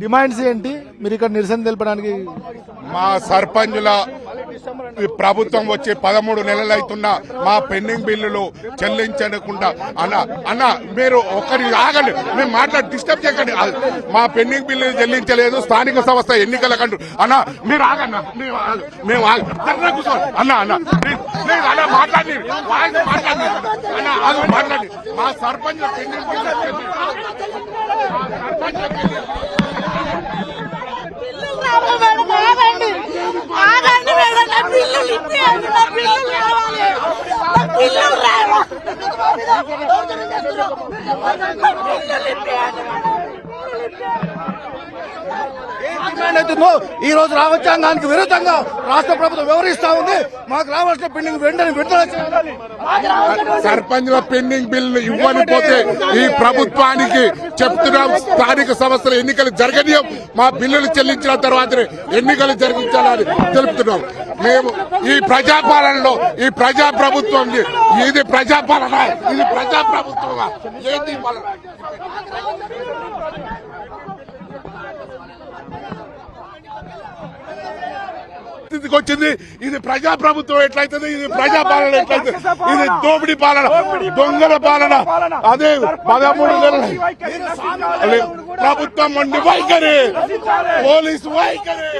Demands ఏంటి? మీరు ఇక్కడ నిరసన తెలపడానికి మా సర్పంచుల ఈ ప్రభుత్వం వచ్చి పదమూడు నెలలు అవుతున్నా మా పెండింగ్ బిల్లులు చెల్లించకుండా. అన్న అన్న మీరు ఒకరి ఆగండి. మేము మాట్లాడి డిస్టర్బ్ చేయకండి. మా పెండింగ్ బిల్లులు చెల్లించలేదు. స్థానిక సంస్థ ఎన్నికల కంటూ. అన్న మీరు ఆగన్న మేము అన్న అన్న అన్న మాట్లాడి మాట్లాడి అన్న మాట్లాడి మా sarpanch pending bill Thank you. Demand అవుతుందో ఈ రోజు రాజ్యాంగానికి విరుద్ధంగా రాష్ట్ర ప్రభుత్వం వివరిస్తా ఉంది. మాకు రావాల్సిన పెండింగ్ వెంటనే విడుదల చేయాలి. పెండింగ్ బిల్లు ఇవ్వనిపోతే ఈ ప్రభుత్వానికి చెప్తున్నాం స్థానిక సంస్థల ఎన్నికలు జరగనీయం. మా బిల్లులు చెల్లించిన తర్వాతనే ఎన్నికలు జరిగించాలని తెలుపుతున్నాం. మేము ఈ ప్రజాపాలనలో ఈ ప్రజా ప్రభుత్వం ఇది ప్రజాపాలన ఇది ప్రజా ప్రభుత్వమా ఏంది పాలన? స్థితికి వచ్చింది. ఇది ప్రజా ప్రభుత్వం ఎట్లయితుంది ఇది ప్రజా పాలన ఎట్లయితుంది ఇది దోపిడీ పాలన దొంగల పాలన. అదే పదమూడు నెలలు. ప్రభుత్వం వండి వైఖరి. పోలీసు వైఖరి.